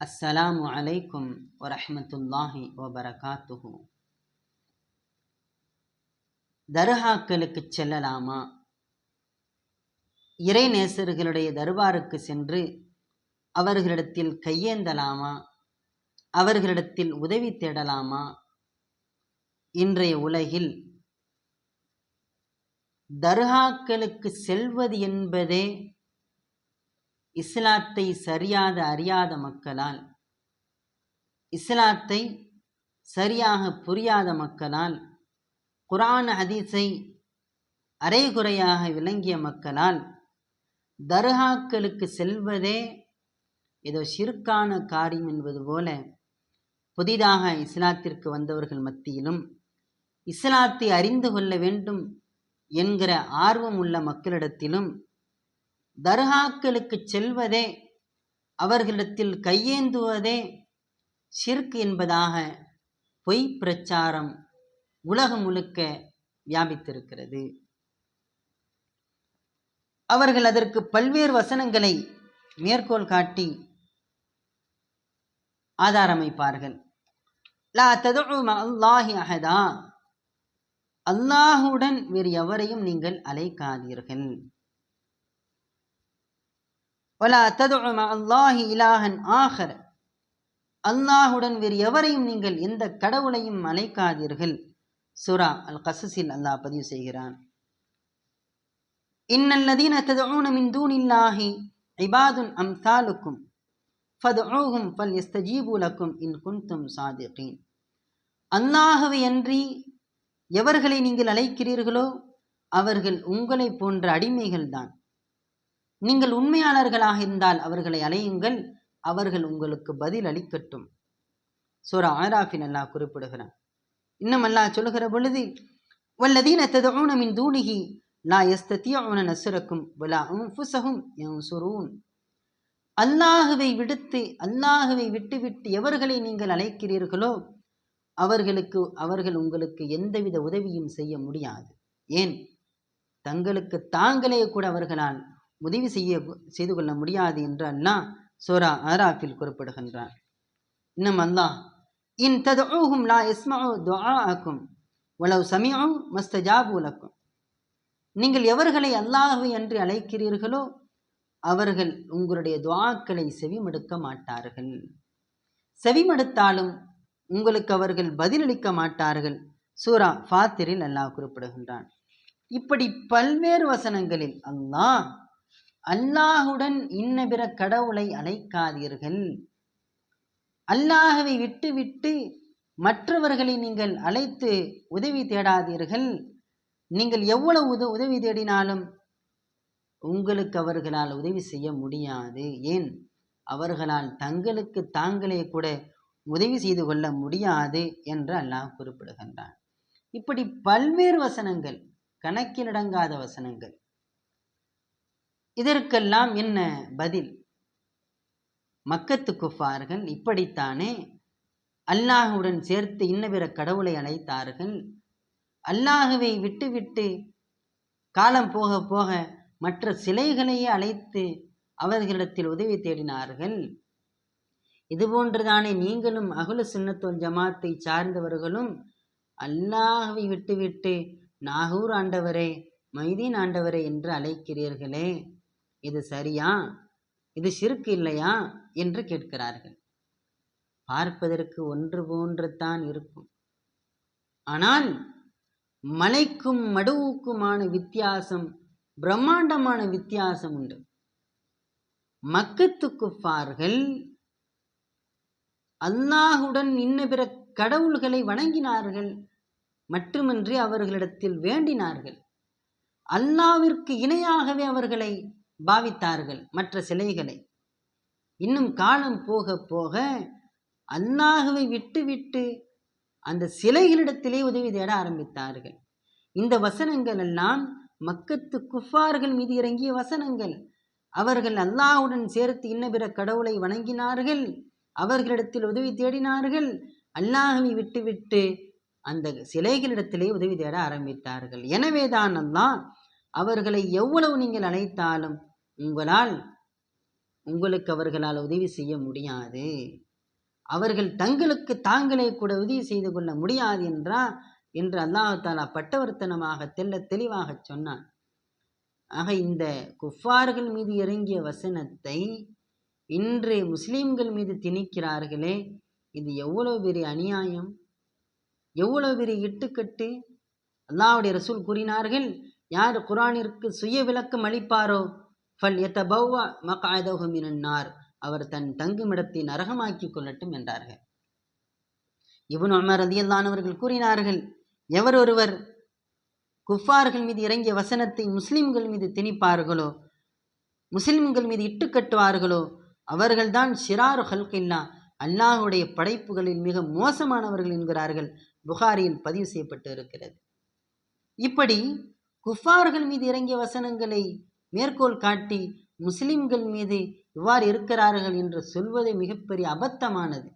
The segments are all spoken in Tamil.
அஸ்ஸலாமு அலைக்கும் வரஹ்மத்துல்லாஹி வபரகாத்துஹு. தர்ஹாக்களுக்கு செல்லலாமா? இறை நேசர்களுடைய தர்பாருக்கு சென்று அவர்களிடத்தில் கையேந்தலாமா? அவர்களிடத்தில் உதவி தேடலாமா? இன்றைய உலகில் தர்காக்களுக்கு செல்வது என்பதே இஸ்லாத்தை சரியாக அறியாத மக்களால் இஸ்லாத்தை சரியாக புரியாத மக்களால் குரான் ஹதீஸை அரைகுறையாக விளங்கிய மக்களால் தர்காக்களுக்கு செல்வதே ஏதோ சிறுக்கான காரியம் என்பது போல புதிதாக இஸ்லாத்திற்கு வந்தவர்கள் மத்தியிலும் இஸ்லாத்தை அறிந்து கொள்ள வேண்டும் என்கிற ஆர்வம் உள்ள மக்களிடத்திலும் தர்காக்களுக்கு செல்வதே அவர்களிடத்தில் கையேந்துவதே ஷிர்க் என்பதாக பொய் பிரச்சாரம் உலகம் முழுக்க வியாபித்திருக்கிறது. அவர்கள் அதற்கு பல்வேறு வசனங்களை மேற்கோள் காட்டி ஆதாரமைப்பார்கள். லா ததுஉ அல்லாஹி அஹதா. அல்லாஹுடன் வேறு எவரையும் நீங்கள் அழைக்காதீர்கள். வலா ததுஉ அல்லாஹி இலாஹன் ஆஹர். அல்லாஹுடன் வேறு எவரையும் நீங்கள் எந்த கடவுளையும் அழைக்காதீர்கள். சுரா அல் கசஸில் அல்லாஹ் பதிவு செய்கிறான். இன்னல்லதீன ததுஊன மின் தூனில்லாஹி இபாதுன் அம்சாலுக்கும் ஃபதுஊஹும் ஃபல் யஸ்தஜீபு லக்கும் இன் குன்தும் சாதிகீன். அல்லாஹவை அன்றி எவர்களை நீங்கள் அழைக்கிறீர்களோ அவர்கள் உங்களை போன்ற அடிமைகள்தான். நீங்கள் உண்மையாளர்களாக இருந்தால் அவர்களை அலையுங்கள் அவர்கள் உங்களுக்கு பதில் அளிக்கட்டும். சூரா ஆராஃபின் அல்லாஹ் குறிப்பிடுகிறான். இன்னும் அல்லாஹ் சொல்லுகிற பொழுது வல்லதீன ததுஊன மின் தூணிகி லா யஸ்தத்தியூன நசுரக்கும் வலா அன்ஃபுஸஹும் யன்சுரூன். அல்லாஹுவை விடுத்து அல்லாஹுவை விட்டுவிட்டு எவர்களை நீங்கள் அழைக்கிறீர்களோ அவர்களுக்கு அவர்கள் உங்களுக்கு எந்தவித உதவியும் செய்ய முடியாது. ஏன்? தங்களுக்கு தாங்களே கூட அவர்களால் உதவி செய்ய செய்து கொள்ள முடியாது என்று அல்லாஹ் சோரா ஆராஃபில் குறிப்பிடுகின்றான். இன்னும் அல்லாஹ் இன் ததுஊஹும் லா யஸ்மஉ துஆஅக்கும் உலவு சமிஉ மஸ்தஜாபு உலக்கும் நீங்கள் எவர்களை அல்லாஹ்வை என்று அழைக்கிறீர்களோ அவர்கள் உங்களுடைய துவாக்களை செவிமடுக்க மாட்டார்கள். செவிமடுத்தாலும் உங்களுக்கு அவர்கள் பதிலளிக்க மாட்டார்கள் சூரா ஃபாத்திரில் அல்லாஹ் குறிப்பிடுகின்றான். இப்படி பல்வேறு வசனங்களில் அல்லாஹ் அல்லாஹுடன் இன்ன பிற கடவுளை அழைக்காதீர்கள். அல்லாஹவை விட்டுவிட்டு மற்றவர்களை நீங்கள் அழைத்து உதவி தேடாதீர்கள். நீங்கள் எவ்வளவு உத உதவி தேடினாலும் உங்களுக்கு அவர்களால் உதவி செய்ய முடியாது. ஏன்? அவர்களால் தங்களுக்கு தாங்களே கூட உதவி செய்து கொள்ள முடியாது என்று அல்லாஹ் குறிப்பிடுகின்றான். இப்படி பல்வேறு வசனங்கள் கணக்கிலடங்காத வசனங்கள் இதற்கெல்லாம் என்ன பதில்? மக்கத்து குஃபார்கள் இப்படித்தானே? அல்லாஹுடன் சேர்த்து இன்னபிற கடவுளை அழைத்தார்கள். அல்லாஹுவை விட்டுவிட்டு காலம் போக போக மற்ற சிலைகளையே அழைத்து அவர்களிடத்தில் உதவி தேடினார்கள். இதுபோன்றுதானே நீங்களும் அகுல சின்னத்தோல் ஜமாத்தை சார்ந்தவர்களும் அல்லாஹவை விட்டுவிட்டு நாகூர் ஆண்டவரே மைதீன் ஆண்டவரே என்று அழைக்கிறீர்களே? இது சரியா? இது சிறுக்கு இல்லையா? என்று கேட்கிறார்கள். பார்ப்பதற்கு ஒன்று போன்று தான் இருக்கும். ஆனால் மலைக்கும் மடுவுக்குமான வித்தியாசம் பிரம்மாண்டமான வித்தியாசம் உண்டு. மக்கத்து குஃபார்கள் அல்லாஹுடன் இன்ன பிற கடவுள்களை வணங்கினார்கள் மட்டுமின்றி அவர்களிடத்தில் வேண்டினார்கள். அல்லாவிற்கு இணையாகவே அவர்களை பாவித்தார்கள் மற்ற சிலைகளை. இன்னும் காலம் போக போக அல்லாஹுவை விட்டு விட்டு அந்த சிலைகளிடத்திலே உதவி தேட ஆரம்பித்தார்கள். இந்த வசனங்கள் எல்லாம் மக்கத்து குஃபார்கள் மீது இறங்கிய வசனங்கள். அவர்கள் அல்லாஹுடன் சேர்த்து இன்ன பிற கடவுளை வணங்கினார்கள். அவர்களிடத்தில் உதவி தேடினார்கள். அல்லாஹவை விட்டுவிட்டு அந்த சிலைகளிடத்திலே உதவி தேட ஆரம்பித்தார்கள். எனவேதான் அல்லாஹ் அவர்களை எவ்வளவு நீங்கள் அழைத்தாலும் உங்களால் உங்களுக்கு அவர்களால் உதவி செய்ய முடியாது. அவர்கள் தங்களுக்கு தாங்களே கூட உதவி செய்து கொள்ள முடியாது என்றா? என்று அல்லாஹாலா பட்டவர்த்தனமாக தெல்ல தெளிவாக சொன்னான். ஆக இந்த குஃபார்கள் மீது இறங்கிய வசனத்தை இன்று முஸ்லிம்கள் மீது திணிக்கிறார்களே இது எவ்வளவு பெரிய அநியாயம்? எவ்வளவு பெரிய இட்டுக்கட்டு? அல்லாவுடைய ரசூல் கூறினார்கள் யார் குரானிற்கு சுய விளக்கம் அளிப்பாரோ? ஃபல் எத்தபவ்வா மகாதஹு மினன்னார். அவர் தன் தங்குமிடத்தை நரகமாக்கிக் கொள்ளட்டும் என்றார்கள். இவன் உமர் ரதியல்லானவர்கள் கூறினார்கள் எவர் ஒருவர் குஃபார்கள் மீது இறங்கிய வசனத்தை முஸ்லிம்கள் மீது திணிப்பார்களோ? முஸ்லிம்கள் மீது இட்டு கட்டுவார்களோ? அவர்கள்தான் ஷிராரு ஹல்கில்லா அல்லாஹுடைய படைப்புகளில் மிக மோசமானவர்கள் என்கிறார்கள். புகாரியில் பதிவு செய்யப்பட்டு இருக்கிறது இப்படி குஃபார்கள் மீது இறங்கிய வசனங்களை மேற்கோள் காட்டி முஸ்லிம்கள் மீது இவ்வாறு இருக்கிறார்கள் என்று சொல்வது மிகப்பெரிய அபத்தமானது.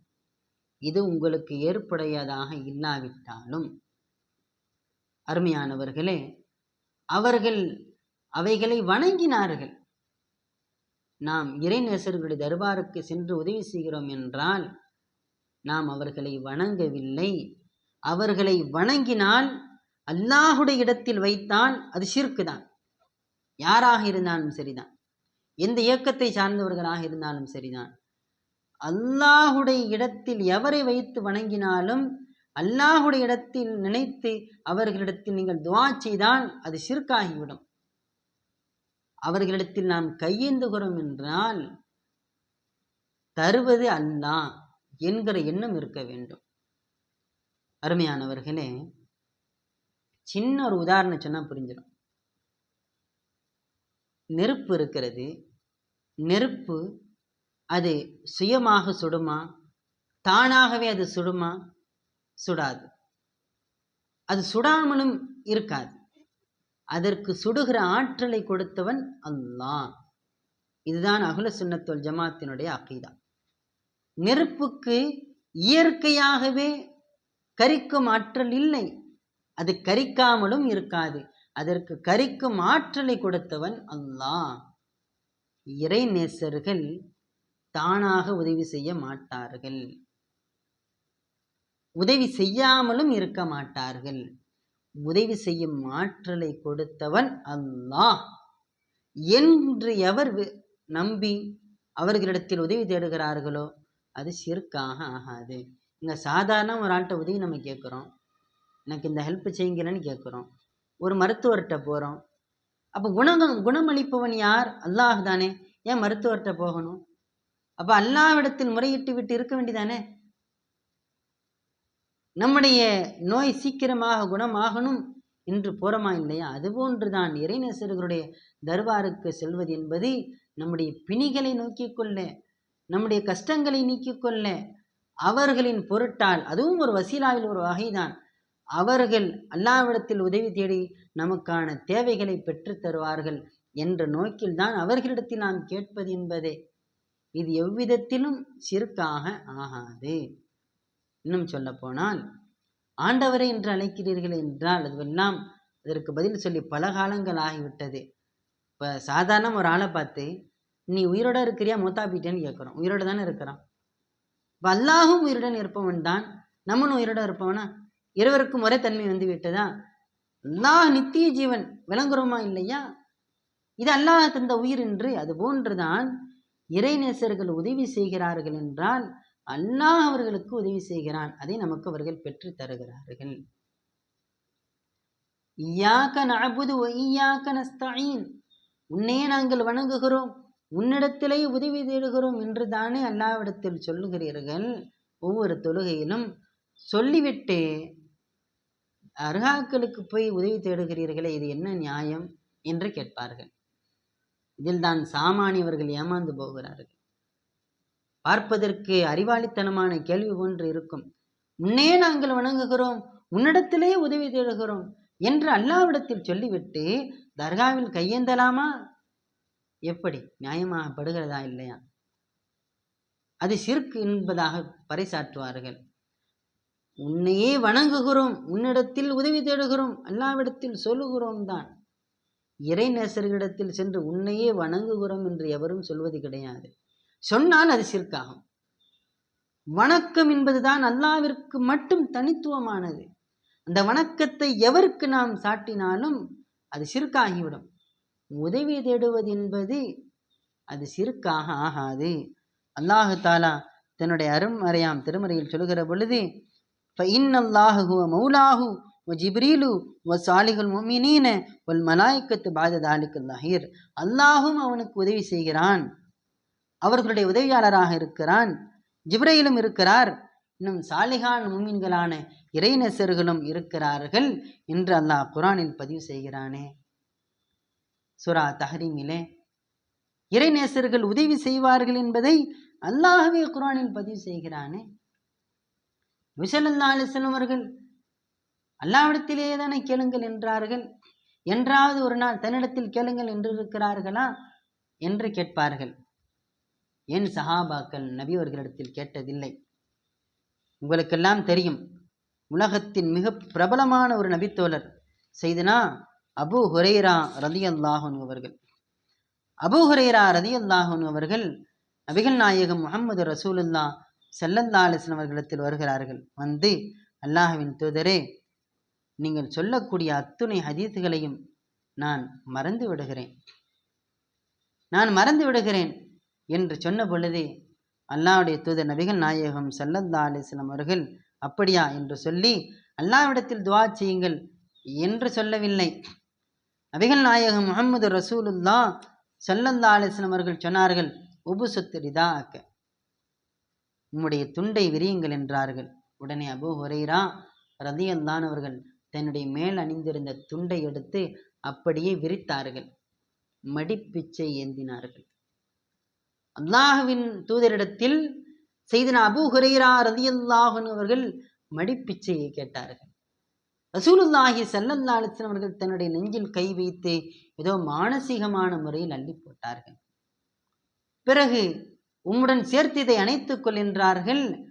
இது உங்களுக்கு ஏற்புடையதாக இல்லாவிட்டாலும். அருமையானவர்களே அவர்கள் அவைகளை வணங்கினார்கள். நாம் இறைநேசர்களுடைய தர்பாருக்கு சென்று உதவி செய்கிறோம் என்றால் நாம் அவர்களை வணங்கவில்லை. அவர்களை வணங்கினால் அல்லாஹுடைய இடத்தில் வைத்தான் அது ஷிர்க்கு தான் யாராக இருந்தாலும் சரிதான். எந்த இயக்கத்தை சார்ந்தவர்களாக இருந்தாலும் சரிதான். அல்லாஹுடைய இடத்தில் எவரை வைத்து வணங்கினாலும் அல்லாஹுடைய இடத்தில் நினைத்து அவர்களிடத்தில் நீங்கள் துவா செய்தால் அது ஷிர்காகிவிடும் அவர்களிடத்தில் நாம் கையேந்துகிறோம் என்றால் தருவது அல்லாஹ் என்கிற எண்ணம் இருக்க வேண்டும். அருமையானவர்களே சின்ன ஒரு உதாரணம் சொன்னால் புரிஞ்சிடும் நெருப்பு இருக்கிறது. நெருப்பு அது சுயமாக சுடுமா? தானாகவே அது சுடுமா? சுடாது. அது சுடாமலும் இருக்காது. அதற்கு சுடுகிற ஆற்றலை கொடுத்தவன் அல்லாஹ். இதுதான் அகுல சுண்ணத்தோல் ஜமாத்தினுடைய அகீதா. நெருப்புக்கு இயற்கையாகவே கரிக்கும் ஆற்றல் இல்லை. அது கரிக்காமலும் இருக்காது. அதற்கு கரிக்கும் ஆற்றலை கொடுத்தவன் அல்லாஹ். இறை நேசர்கள் தானாக உதவி செய்ய மாட்டார்கள். உதவி செய்யாமலும் இருக்க மாட்டார்கள். உதவி செய்யும் ஆற்றலை கொடுத்தவன் அல்லாஹ். என்று எவர் நம்பி அவர்களிடத்தில் உதவி தேடுகிறார்களோ அது சிறுக்காக ஆகாது. இங்கே சாதாரண ஒரு ஆள்கிட்ட உதவி நம்ம கேட்குறோம். எனக்கு இந்த ஹெல்ப் செய்யுங்கன்னு கேட்குறோம் ஒரு மருத்துவர்கிட்ட போகிறோம் அப்போ குணம் குணமளிப்பவன் யார்? அல்லாஹ் தானே. ஏன் மருத்துவர்கிட்ட போகணும்? அப்போ அல்லாவிடத்தில் முறையிட்டு விட்டு இருக்க வேண்டிதானே நம்முடைய நோய் சீக்கிரமாக குணமாகணும் என்று போறோமா இல்லையா? அதுபோன்றுதான் இறைநேசர்களுடைய தர்பாருக்கு செல்வது என்பது நம்முடைய பிணிகளை நோக்கிக் கொள்ள நம்முடைய கஷ்டங்களை நீக்கிக் கொள்ள அவர்களின் பொருட்டால் அதுவும் ஒரு வசீலாவில் ஒரு வகைதான். அவர்கள் அல்லாவிடத்தில் உதவி தேடி நமக்கான தேவைகளை பெற்றுத் தருவார்கள் என்ற நோக்கில்தான் அவர்களிடத்தில் நாம் கேட்பது என்பதே. இது எவ்விதத்திலும் சிறுக்காக ஆகாது. இன்னும் சொல்ல போனால் ஆண்டவரை என்று அழைக்கிறீர்கள் என்றால் அதுவெல்லாம் அதற்கு பதில் சொல்லி பல காலங்கள் ஆகிவிட்டது. இப்போ சாதாரண ஒரு ஆளை பார்த்து நீ உயிரோட இருக்கிறியா? மூத்தாப்பிட்டேன்னு கேட்குறோம் உயிரோட தானே இருக்கிறான்? இப்போ அல்லாஹும் உயிருடன் இருப்பவன் தான் நம்மளும் உயிரோட இருப்பவனா? இருவருக்கும் ஒரே தன்மை வந்து விட்டதா? அல்லாஹ் நித்திய ஜீவன் விளங்குறோமா இல்லையா? இது அல்லாஹ் தந்த உயிர் என்று அது போன்றுதான் இறைநேசர்கள் உதவி செய்கிறார்கள் என்றால் அல்லாஹ் அவர்களுக்கு உதவி செய்கிறான். அதை நமக்கு அவர்கள் பெற்று தருகிறார்கள். இய்யாக்க நஅபுது வ இய்யாக்க உன்னையே நாங்கள் வணங்குகிறோம் உன்னிடத்திலே உதவி தேடுகிறோம் என்று தானே அல்லாவிடத்தில் சொல்லுகிறீர்கள். ஒவ்வொரு தொழுகையிலும் சொல்லிவிட்டு அருகாக்களுக்கு போய் உதவி தேடுகிறீர்களே இது என்ன நியாயம்? என்று கேட்பார்கள். இதில் தான் சாமானியவர்கள் ஏமாந்து போகிறார்கள். பார்ப்பதற்கு அறிவாளித்தனமான கேள்வி ஒன்று இருக்கும். உன்னே நாங்கள் வணங்குகிறோம் உன்னிடத்திலே உதவி தேடுகிறோம் என்று அல்லாவிடத்தில் சொல்லிவிட்டு தர்காவில் கையேந்தலாமா? எப்படி? நியாயமாக படுகிறதா? இல்லையா? அது சிறுக்கு என்பதாக பறைசாற்றுவார்கள். உன்னையே வணங்குகிறோம் உன்னிடத்தில் உதவி தேடுகிறோம் அல்லாவிடத்தில் சொல்லுகிறோம் தான். இறை நேசர்களிடத்தில் சென்று உன்னையே வணங்குகிறோம் என்று எவரும் சொல்வது கிடையாது. சொன்னால் அது சிற்காகும். வணக்கம் என்பதுதான் அல்லாவிற்கு மட்டும் தனித்துவமானது. அந்த வணக்கத்தை எவருக்கு நாம் சாட்டினாலும் அது சிறுக்காகிவிடும் உதவி தேடுவது என்பது அது சிறுக்காக ஆகாது. அல்லாஹு தாலா தன்னுடைய அருமறையாம் திருமறையில் சொல்கிற பொழுது இன்னல்லாஹு ஹுவ மௌலாஹு வ ஜிப்ரீலு வ சாலிகள் முமினீன வல் மலாய்க்கத்து பாத தாலிக்கு லஹீர் அல்லாஹும் அவனுக்கு உதவி செய்கிறான். அவர்களுடைய உதவியாளராக இருக்கிறான். ஜிப்ரையிலும் இருக்கிறார். இன்னும் சாலிகான் முமீன்களான இறைநெசர்களும் இருக்கிறார்கள் என்று அல்லாஹ் குரானில் பதிவு செய்கிறானே. சுரா தஹரீமிலே இறைநேசர்கள் உதவி செய்வார்கள் என்பதை அல்லாஹவே குரானில் பதிவு செய்கிறானே. விசலல்லா அலிஸ்லம் அவர்கள் அல்லாவிடத்திலேயே தானே கேளுங்கள் என்றார்கள். என்றாவது ஒரு நாள் தன்னிடத்தில் கேளுங்கள் என்று இருக்கிறார்களா என்று கேட்பார்கள். ஏன் சஹாபாக்கள் நபி அவர்களிடத்தில் கேட்டதில்லை? உங்களுக்கெல்லாம் தெரியும் உலகத்தின் மிக பிரபலமான ஒரு நபித்தோழர் செய்தனா அபு ஹுரைரா ரதி அல்லாஹன் அவர்கள். அபு ஹுரைரா ரதி அல்லாஹன் அவர்கள் நபிகள் நாயகம் முகமது ரசூலுல்லா செல்லந்தாலிசன் அவர்களிடத்தில் வருகிறார்கள். வந்து அல்லாஹுவின் தூதரே நீங்கள் சொல்லக்கூடிய அத்துணை ஹதீஸுகளையும் நான் மறந்து விடுகிறேன். நான் மறந்து விடுகிறேன் என்று சொன்ன பொழுது அல்லாவுடைய தூதர் நபிகள் நாயகம் சல்லல்லா அலிஸ்லாம் அவர்கள் அப்படியா? என்று சொல்லி அல்லாவிடத்தில் துவா செய்யுங்கள் என்று சொல்லவில்லை. நபிகள் நாயகம் முகமது ரசூலுல்லா சல்லல்லா அலிஸ்லாம் அவர்கள் சொன்னார்கள் உபு ரிதாக்க உம்முடைய துண்டை விரியுங்கள் என்றார்கள். உடனே அபு ஹுரைரா ரதியல்லான் அவர்கள் தன்னுடைய மேல் அணிந்திருந்த துண்டை எடுத்து அப்படியே விரித்தார்கள். மடிப்பிச்சை ஏந்தினார்கள். அல்லாஹுவின் தூதரிடத்தில் செய்தன அபு ஹுரைரா ரதியல்லாஹன் அவர்கள் மடிப்பிச்சையை கேட்டார்கள். ரசூலுல்லாஹி சல்லல்லா அவர்கள் தன்னுடைய நெஞ்சில் கை வைத்து ஏதோ மானசீகமான முறையில் அள்ளி போட்டார்கள். பிறகு உம்முடன் சேர்த்து இதை அணைத்துக் கொள்கின்றார்கள்.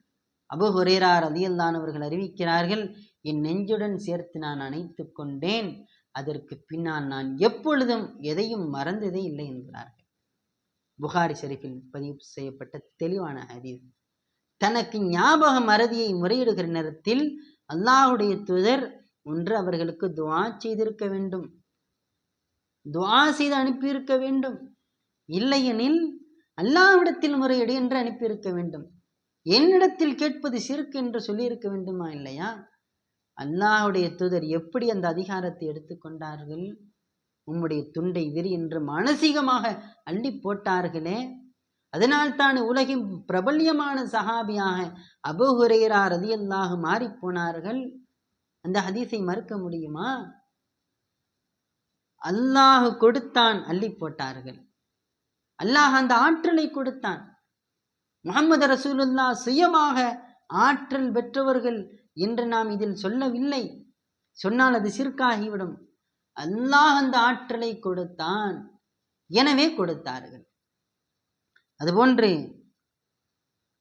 அபு ஹுரேரா ரதியல்லானவர்கள் அறிவிக்கிறார்கள் என் நெஞ்சுடன் சேர்த்து நான் அணைத்து கொண்டேன். அதற்கு பின்னால் நான் எப்பொழுதும் எதையும் மறந்ததே இல்லை என்கிறார்கள். புகாரி ஷெரீஃபில் பதிவு செய்யப்பட்ட தெளிவான ஹதீஸ். தனக்கு ஞாபக மறதியை முறையிடுகிற நேரத்தில் அல்லாஹுடைய தூதர் ஒன்று அவர்களுக்கு துவா செய்திருக்க வேண்டும். துவா செய்து அனுப்பியிருக்க வேண்டும். இல்லையெனில் அல்லாவிடத்தில் முறையீடு என்று அனுப்பியிருக்க வேண்டும். என்னிடத்தில் கேட்பது சிறுக்கு என்று சொல்லியிருக்க வேண்டுமா இல்லையா? அல்லாஹுடைய தூதர் எப்படி அந்த அதிகாரத்தை எடுத்துக்கொண்டார்கள் உம்முடைய துண்டை விரி என்று மானசீகமாக அள்ளி போட்டார்களே. அதனால் தான் உலகின் பிரபல்யமான சஹாபியாக அபுஹுரேரா ரதியல்லாக மாறி போனார்கள். அந்த ஹதீஸை மறுக்க முடியுமா? அல்லாஹ் கொடுத்தான் அள்ளி போட்டார்கள். அல்லாஹ் அந்த ஆற்றலை கொடுத்தான். முகமது ரசூலுல்லா சுயமாக ஆற்றல் பெற்றவர்கள் என்று நாம் இதில் சொல்லவில்லை. சொன்னால் அது சிற்காகிவிடும். அல்லாஹ் அந்த ஆற்றலை கொடுத்தான். எனவே கொடுத்தார்கள். அதுபோன்று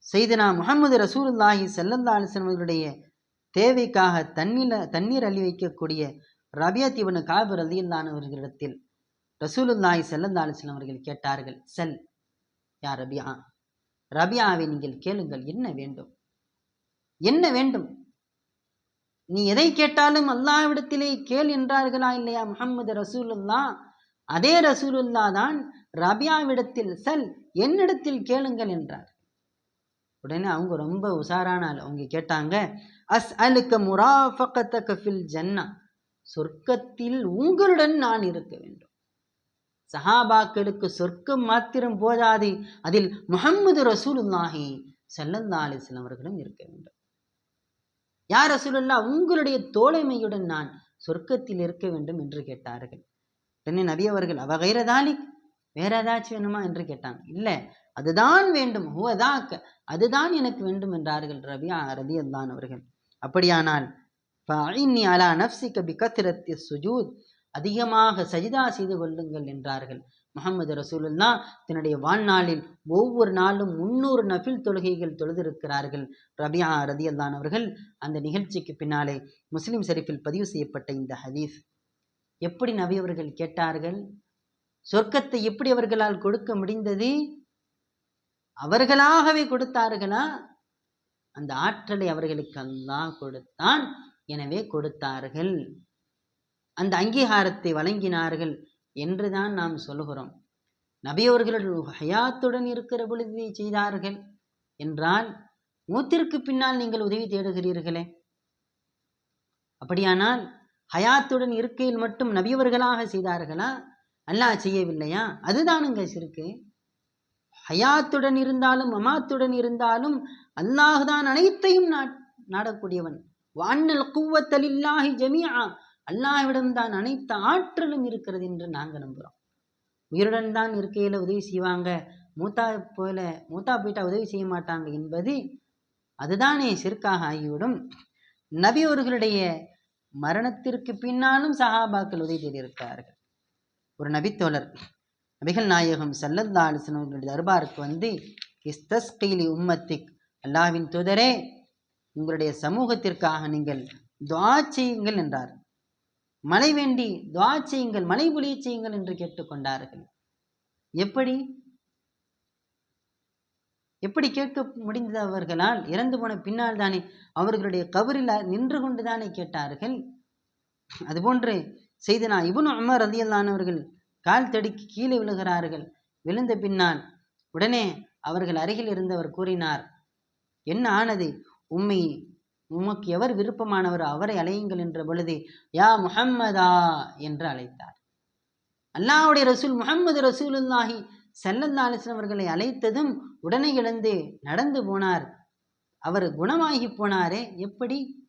செய்தனா முகமது ரசூலுல்லாஹி செல்லல்லா அலிஸ்லம் அவர்களுடைய தேவைக்காக தண்ணீர் தண்ணீர் அள்ளி வைக்கக்கூடிய ரபியா தீவன காபர் ரதியில்லானவர்களிடத்தில் ரசூலுல்லாய் சல்லல்லா அலிஸ்லாம் அவர்கள் கேட்டார்கள் செல் யா ரபியா ரபியாவை நீங்கள் கேளுங்கள் என்ன வேண்டும்? என்ன வேண்டும்? நீ எதை கேட்டாலும் அல்லாவிடத்திலே கேள் என்றார்களா இல்லையா முகமது ரசூலுல்லா அதே ரசூலுல்லா தான் ரபியாவிடத்தில் செல் என்னிடத்தில் கேளுங்கள் என்றார். உடனே அவங்க ரொம்ப உஷாரான ஆள். அவங்க கேட்டாங்க அஸ் அலுக்க முராஃபகத்தக கஃபில் ஜன்னா சொர்க்கத்தில் உங்களுடன் நான் இருக்க வேண்டும். சஹாபாக்களுக்கு சொர்க்கம் மாத்திரம் போதாது. அதில் முகம்மது ரசூலுல்லாஹி சல்லல்லா அலிஸ்லாம் அவர்களும் இருக்க வேண்டும். யார் ரசூலுல்லா உங்களுடைய தோழமையுடன் நான் சொர்க்கத்தில் இருக்க வேண்டும் என்று கேட்டார்கள். உடனே நபி அவர்கள் அவகைரதாலி வேற ஏதாச்சும் வேணுமா? என்று கேட்டாங்க. இல்லை அதுதான் வேண்டும். ஹுவதாக்க அதுதான் எனக்கு வேண்டும் என்றார்கள் ரபியா ரதி அல்லான் அவர்கள். அப்படியானால் அலா நப்சிக்க பி கத்ரத்தி சுஜூத் அதிகமாக சஜிதா செய்து கொள்ளுங்கள் என்றார்கள். முகமது ரசூலுல்லா தன்னுடைய வாழ்நாளில் ஒவ்வொரு நாளும் முன்னூறு நஃபில் தொழுகைகள் தொழுதிருக்கிறார்கள். ரபியா ரதியல்லான் அவர்கள் அந்த நிகழ்ச்சிக்கு பின்னாலே முஸ்லிம் ஷெரீஃபில் பதிவு செய்யப்பட்ட இந்த ஹதீஸ். எப்படி நபி அவர்கள் கேட்டார்கள்? சொர்க்கத்தை எப்படி அவர்களால் கொடுக்க முடிந்தது? அவர்களாகவே கொடுத்தார்களா? அந்த ஆற்றலை அவர்களுக்கு அல்லாஹ் கொடுத்தான். எனவே கொடுத்தார்கள். அந்த அங்கீகாரத்தை வழங்கினார்கள் என்றுதான் நாம் சொல்கிறோம் நபியவர்கள் ஹயாத்துடன் இருக்கிற பொழுது இதை செய்தார்கள் என்றால் மூத்திற்கு பின்னால் நீங்கள் உதவி தேடுகிறீர்களே. அப்படியானால் ஹயாத்துடன் இருக்கையில் மட்டும் நபியவர்களாக செய்தார்களா? அல்லாஹ் செய்யவில்லையா? அதுதானுங்க சிறுக்கு. ஹயாத்துடன் இருந்தாலும் அமாத்துடன் இருந்தாலும் அல்லாஹுதான் அனைத்தையும் நா- நாடக்கூடியவன். வான்னல் குவத்தலில்லாஹி ஜமியா அல்லாஹ்விடம் தான் அனைத்து ஆற்றலும் இருக்கிறது என்று நாங்கள் நம்புகிறோம் உயிருடன் தான் இருக்கையில் உதவி செய்வாங்க. மூத்தா போல மூத்தா போயிட்டா உதவி செய்ய மாட்டாங்க என்பது அதுதானே சிறுக்காக ஆகிவிடும். நபி அவர்களுடைய மரணத்திற்கு பின்னாலும் சஹாபாக்கள் உதவி தேடியிருக்கிறார்கள். ஒரு நபித்தோழர் நபிகள் நாயகம் சல்லல்லா அலிஸ்லாம் அவர்களுடைய தர்பாருக்கு வந்து இஸ்தஸ்கீலி உம்மத்திக் அல்லாஹ்வின் தூதரே உங்களுடைய சமூகத்திற்காக நீங்கள் துவா செய்யுங்கள் என்றார். மழை வேண்டி துவா செய்யுங்கள் மழை பொழிய செய்யுங்கள் என்று கேட்டுக்கொண்டார்கள். எப்படி? எப்படி கேட்க முடிந்தது அவர்களால்? இறந்து போன பின்னால் தானே அவர்களுடைய கபரில் நின்று கொண்டு தானே கேட்டார்கள் அதுபோன்று செய்தனா இபுன் அமர் ரலியல்லானவர்கள் கால் தடுக்கி கீழே விழுகிறார்கள். விழுந்த பின்னால் உடனே அவர்கள் அருகில் இருந்தவர் கூறினார் என்ன ஆனது? உம்மை உமக்கு எவர் விருப்பமானவர் அவரை அழையுங்கள் என்ற பொழுது யா முஹம்மதா என்று அழைத்தார். அல்லாவுடைய ரசூல் முகம்மது ரசூலுல்லாஹி ஸல்லல்லாஹு அவர்களை அழைத்ததும் உடனே எழுந்து நடந்து போனார். அவர் குணமாகி போனாரே எப்படி?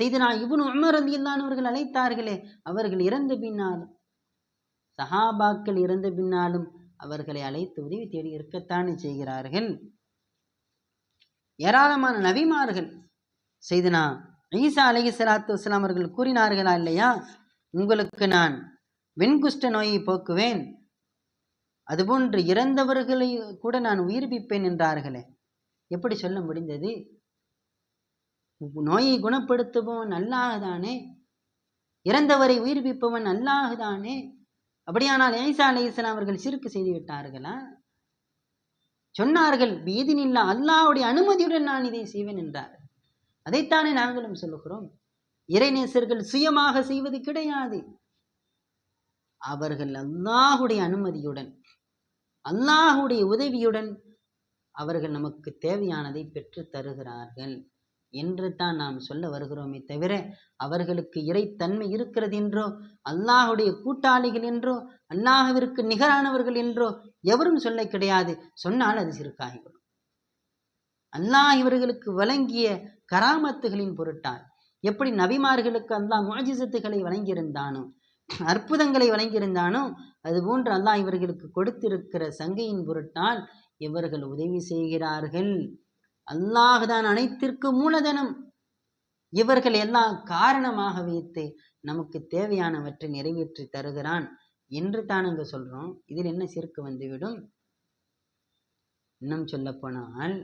செய்தனா இவனு உமர் அவர்கள் அழைத்தார்களே அவர்கள் இறந்த பின்னாலும் சஹாபாக்கள் இறந்த பின்னாலும் அவர்களை அழைத்து உதவி தேடி இருக்கத்தானே செய்கிறார்கள்? ஏராளமான நபிமார்கள் செய்தனா? ஈசா அலைஹி சலாத்து வஸ்லாம் அவர்கள் கூறினார்களா இல்லையா? உங்களுக்கு நான் வெண்குஷ்ட நோயை போக்குவேன். அதுபோன்று இறந்தவர்களை கூட நான் உயிர்ப்பிப்பேன் என்றார்களே. எப்படி சொல்ல முடிந்தது? நோயை குணப்படுத்துபவன் அல்லாஹ்தானே? இறந்தவரை உயிர்ப்பிப்பவன் அல்லாஹ்தானே? அப்படியானால் ஏசா அலி இஸ்லாம் அவர்கள் சிறுக்கு செய்து விட்டார்களா? சொன்னார்கள் பீதினில்லா அல்லாவுடைய அனுமதியுடன் நான் இதை செய்வேன் என்றார். அதைத்தானே நாங்களும் சொல்லுகிறோம். இறைநேசர்கள் சுயமாக செய்வது கிடையாது. அவர்கள் அல்லாஹுடைய அனுமதியுடன் அல்லாஹுடைய உதவியுடன் அவர்கள் நமக்கு தேவையானதை பெற்று தருகிறார்கள் என்று தான் நாம் சொல்ல வருகிறோமே தவிர அவர்களுக்கு இறைத்தன்மை இருக்கிறது என்றோ அல்லாஹுடைய கூட்டாளிகள் என்றோ அல்லாஹவிற்கு நிகரானவர்கள் என்றோ எவரும் சொல்ல கிடையாது. சொன்னால் அது சிறுக்காகிவிடும் அல்லாஹ் இவர்களுக்கு வழங்கிய கராமத்துகளின் பொருட்டால். எப்படி நபிமார்களுக்கு அல்லாஹ் முஜிசத்துகளை வழங்கியிருந்தானோ அற்புதங்களை வழங்கியிருந்தானோ அதுபோன்று அல்லாஹ் இவர்களுக்கு கொடுத்திருக்கிற சங்கையின் பொருட்டால் இவர்கள் உதவி செய்கிறார்கள். அல்லாஹ் தான் அனைத்திற்கு மூலதனம். இவர்கள் எல்லாம் காரணமாக வைத்து நமக்கு தேவையானவற்றை நிறைவேற்றி தருகிறான் என்று தான் சொல்கிறோம் சொல்றோம். இதில் என்ன சிறுக்கு வந்துவிடும்? இன்னும் சொல்ல போனால்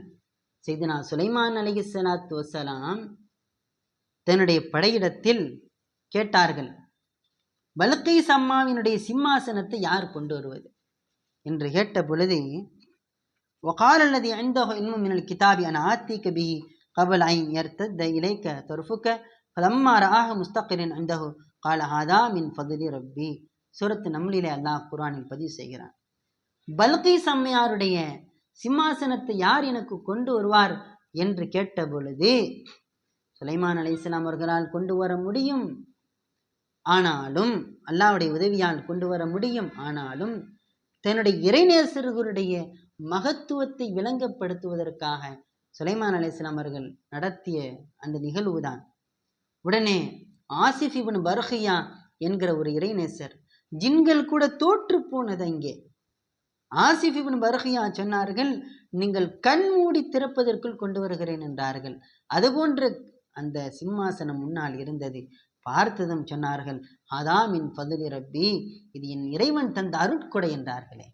செய்தினா சுலைமான் அலஹி சலாத்து வசலாம் தன்னுடைய படையிடத்தில் கேட்டார்கள் பல்கை சம்மாவினுடைய சிம்மாசனத்தை யார் கொண்டு வருவது? என்று கேட்ட பொழுது ஒகால் அல்லது எந்த இன்னும் மின்னல் கிதாபி அன ஆத்தி கபி கபல் ஐ எர்த்த இலைக்க தொருஃபுக்க பதம்மா ராக முஸ்தகரின் அந்தஹு கால ஹாதா மின் ஃபதுலி ரப்பி. சூரத்து நம்மளிலே அல்லாஹ் குரானில் பதிவு செய்கிறான். பல்கை சம்மையாருடைய சிம்மாசனத்தை யார் எனக்கு கொண்டு வருவார் என்று கேட்ட பொழுது சுலைமான் அலைஹிஸ்ஸலாம் அவர்களால் கொண்டு வர முடியும். ஆனாலும் அல்லாவுடைய உதவியால் கொண்டு வர முடியும். ஆனாலும் தன்னுடைய இறைநேசர்களுடைய மகத்துவத்தை விளங்கப்படுத்துவதற்காக சுலைமான் அலிஸ்லாம் அவர்கள் நடத்திய அந்த நிகழ்வுதான் உடனே ஆசிஃப் இப்னு பர்ஹியா என்கிற ஒரு இறைநேசர் ஜின்கள் கூட தோற்று போனது அங்கே. ஆசிஃப் இப்னு பர்ஹியா சொன்னார்கள் நீங்கள் கண் மூடி திறப்பதற்குள் கொண்டு வருகிறேன் என்றார்கள். அதுபோன்று அந்த சிம்மாசனம் முன்னால் இருந்தது. பார்த்ததும் சொன்னார்கள் அதாமின் ஃபதுலி ரப்பி இது என் இறைவன் தந்த அருட்கொடை என்றார்களே.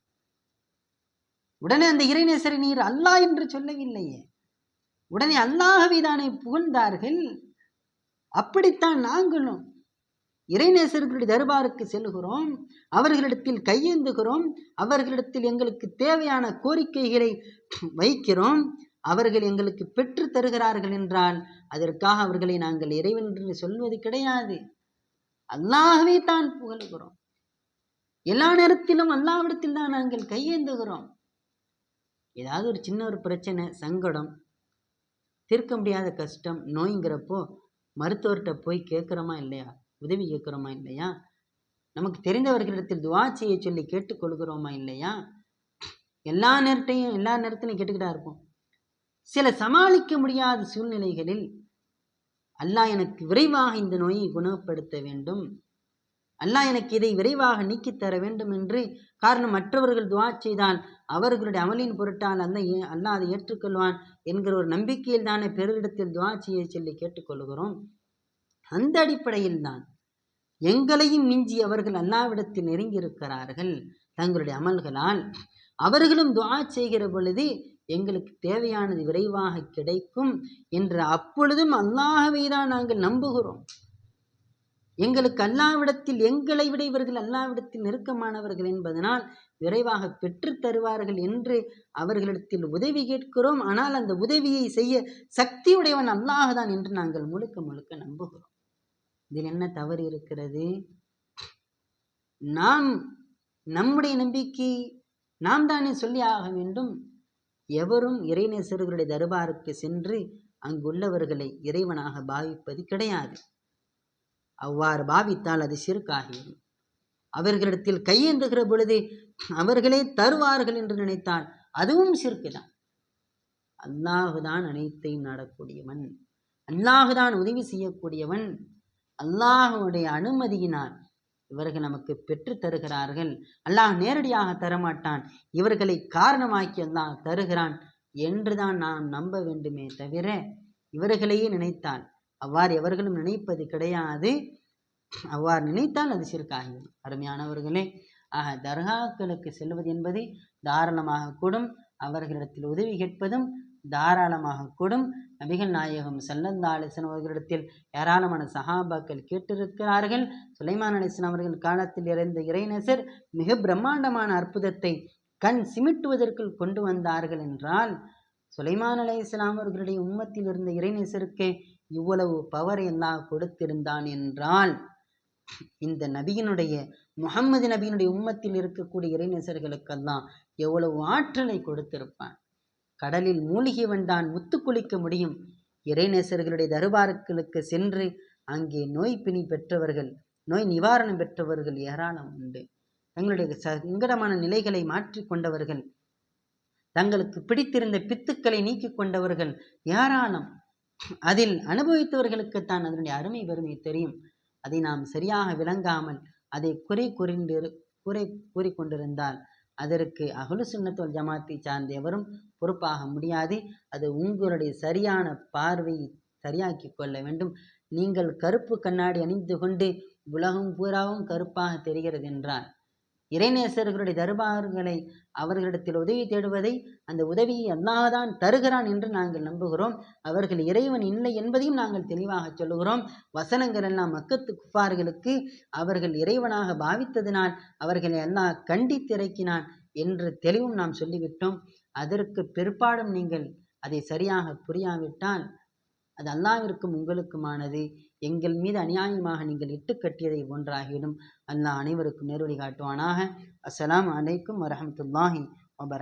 உடனே அந்த இறைநேசரை நீர் அல்லாஹ் என்று சொல்லவில்லையே. உடனே அல்லாஹவை தானே புகழ்ந்தார்கள். அப்படித்தான் நாங்களும் இறைநேசர்களுடைய தர்பாருக்கு செல்கிறோம் அவர்களிடத்தில் கையேந்துகிறோம் அவர்களிடத்தில் எங்களுக்கு தேவையான கோரிக்கைகளை வைக்கிறோம் அவர்கள் எங்களுக்கு பெற்று தருகிறார்கள் என்றால் அதற்காக அவர்களை நாங்கள் இறைவன் என்று சொல்வது கிடையாது. அல்லாகவே தான் புகழ்கிறோம். எல்லா நேரத்திலும் அல்லாவிடத்தில் தான் நாங்கள் கையேந்துகிறோம். ஏதாவது ஒரு சின்ன ஒரு பிரச்சனை சங்கடம் தீர்க்க முடியாத கஷ்டம் நோய்ங்கிறப்போ மருத்துவர்கிட்ட போய் கேட்குறோமா இல்லையா? உதவி கேட்குறோமா இல்லையா? நமக்கு தெரிந்தவர்களிடத்தில் துவா செய்ய சொல்லி கேட்டுக்கொள்கிறோமா இல்லையா? எல்லா நேரத்தையும் எல்லா நேரத்திலையும் கேட்டுக்கிட்டா இருப்போம். சில சமாளிக்க முடியாத சூழ்நிலைகளில் அல்லாஹ் எனக்கு விரைவாக இந்த நோயை குணப்படுத்த வேண்டும். அல்லாஹ் எனக்கு இதை விரைவாக நீக்கித்தர வேண்டும் என்று காரணம் மற்றவர்கள் துவா செய்தால் அவர்களுடைய அமலின் பொருட்டால் அந்த அல்லாஹ் அதை ஏற்றுக்கொள்வான் என்கிற ஒரு நம்பிக்கையில் தானே பெருவிடத்தில் துவா செய்ய சொல்லி கேட்டுக்கொள்கிறோம் அந்த அடிப்படையில் தான் எங்களையும் மிஞ்சி அவர்கள் அல்லாவிடத்தில் நெருங்கியிருக்கிறார்கள். தங்களுடைய அமல்களால் அவர்களும் துவா செய்கிற பொழுது எங்களுக்கு தேவையானது விரைவாக கிடைக்கும் என்று அப்பொழுதும் அல்லாஹவை தான் நாங்கள் நம்புகிறோம். எங்களுக்கு அல்லாவிடத்தில் எங்களை விட இவர்கள் அல்லாவிடத்தில் நெருக்கமானவர்கள் என்பதனால் விரைவாக பெற்று தருவார்கள் என்று அவர்களிடத்தில் உதவி கேட்கிறோம். ஆனால் அந்த உதவியை செய்ய சக்தியுடையவன் அல்லாஹ் என்று நாங்கள் முழுக்க முழுக்க நம்புகிறோம். இதில் என்ன தவறு இருக்கிறது? நாம் நம்முடைய நம்பிக்கை நாம் தானே சொல்லி ஆக வேண்டும். எவரும் இறைநேசர்களுடைய தர்பாருக்கு சென்று அங்குள்ளவர்களை இறைவனாக பாவிப்பது கிடையாது. அவ்வாறு பாவித்தால் அது சிறுக்காகிவிடும் அவர்களிடத்தில் கையேந்துகிற பொழுது அவர்களே தருவார்கள் என்று நினைத்தால் அதுவும் சிறுக்குதான். அல்லாஹுதான் அனைத்தையும் நாடக்கூடியவன். அல்லாஹுதான் உதவி செய்யக்கூடியவன். அல்லாஹுடைய அனுமதியினால் இவர்கள் நமக்கு பெற்று தருகிறார்கள். அல்லாஹ் நேரடியாக தரமாட்டான். இவர்களை காரணமாக்கி அல்லாஹ் தருகிறான் என்றுதான் நாம் நம்ப வேண்டுமே தவிர இவர்களையே நினைத்தால் அவ்வாறு எவர்களும் நினைப்பது கிடையாது. அவ்வாறு நினைத்தால் அது சிறுக்காகிவிடும். அருமையானவர்களே ஆக தர்காக்களுக்கு செல்வது என்பது தாராளமாக கூடும். அவர்களிடத்தில் உதவி கேட்பதும் தாராளமாக கூடும். நபிகள் நாயகம் சல்லந்தா அவர்களிடத்தில் ஏராளமான சஹாபாக்கள் கேட்டிருக்கிறார்கள். சுலைமான் அலிசன் அவர்கள் காலத்தில் இறந்த இறைநேசர் மிக பிரம்மாண்டமான அற்புதத்தை கண் சிமிட்டுவதற்குள் கொண்டு வந்தார்கள் என்றால் சுலைமான் அலை இஸ்லாம் அவர்களுடைய உம்மத்தில் இருந்த இறைநேசருக்கு இவ்வளவு பவர் எல்லாம் கொடுத்திருந்தான் என்றால் இந்த நபியினுடைய முகம்மது நபியினுடைய உம்மத்தில் இருக்கக்கூடிய இறைநேசர்களுக்கெல்லாம் எவ்வளவு ஆற்றலை கொடுத்திருப்பான்? கடலில் மூழ்கியவன் தான் முத்து குளிக்க முடியும். இறைநேசர்களுடைய தருபார்களுக்கு சென்று அங்கே நோய் பிணி பெற்றவர்கள் நோய் நிவாரணம் பெற்றவர்கள் ஏராளம் உண்டு. தங்களுடைய சங்கடமான நிலைகளை மாற்றி கொண்டவர்கள் தங்களுக்கு பிடித்திருந்த பித்துக்களை நீக்கி கொண்டவர்கள் ஏராளம். அதில் அனுபவித்தவர்களுக்குத்தான் அதனுடைய அருமை பெருமை தெரியும். அதை நாம் சரியாக விளங்காமல் அதை குறை குறிந்து குறை கூறிக்கொண்டிருந்தால் அதற்கு அகலு சுண்ணத்துவல் ஜமாத்தை சார்ந்த எவரும் பொறுப்பாக முடியாது. அது உங்களுடைய சரியான பார்வையை சரியாக்கி கொள்ள வேண்டும். நீங்கள் கருப்பு கண்ணாடி அணிந்து கொண்டு உலகம் பூராவும் கருப்பாக தெரிகிறது என்றால் இறைநேசர்களுடைய தர்பார்களை அவர்களிடத்தில் உதவி தேடுவதை அந்த உதவியை அல்லாதான் தருகிறான் என்று நாங்கள் நம்புகிறோம். அவர்கள் இறைவன் இல்லை என்பதையும் நாங்கள் தெளிவாக சொல்லுகிறோம். வசனங்கள் எல்லாம் மக்கத்து குப்பார்களுக்கு அவர்கள் இறைவனாக பாவித்ததினால் அவர்களை எல்லாம் கண்டித்திறக்கினான் என்று தெளிவும் நாம் சொல்லிவிட்டோம். அதற்கு பிற்பாடும் நீங்கள் அதை சரியாக புரியாவிட்டால் அது அல்லாவிற்கும் உங்களுக்குமானது. எங்கள் மீது அநியாயமாக நீங்கள் இட்டு கட்டியதை ஒன்றாகிவிடும். அல்லாஹ் அனைவருக்கும் நேர்வழி காட்டுவானாக. அஸ்லாம் அலைக்கும் வரமத்துல்லாஹி வபரக்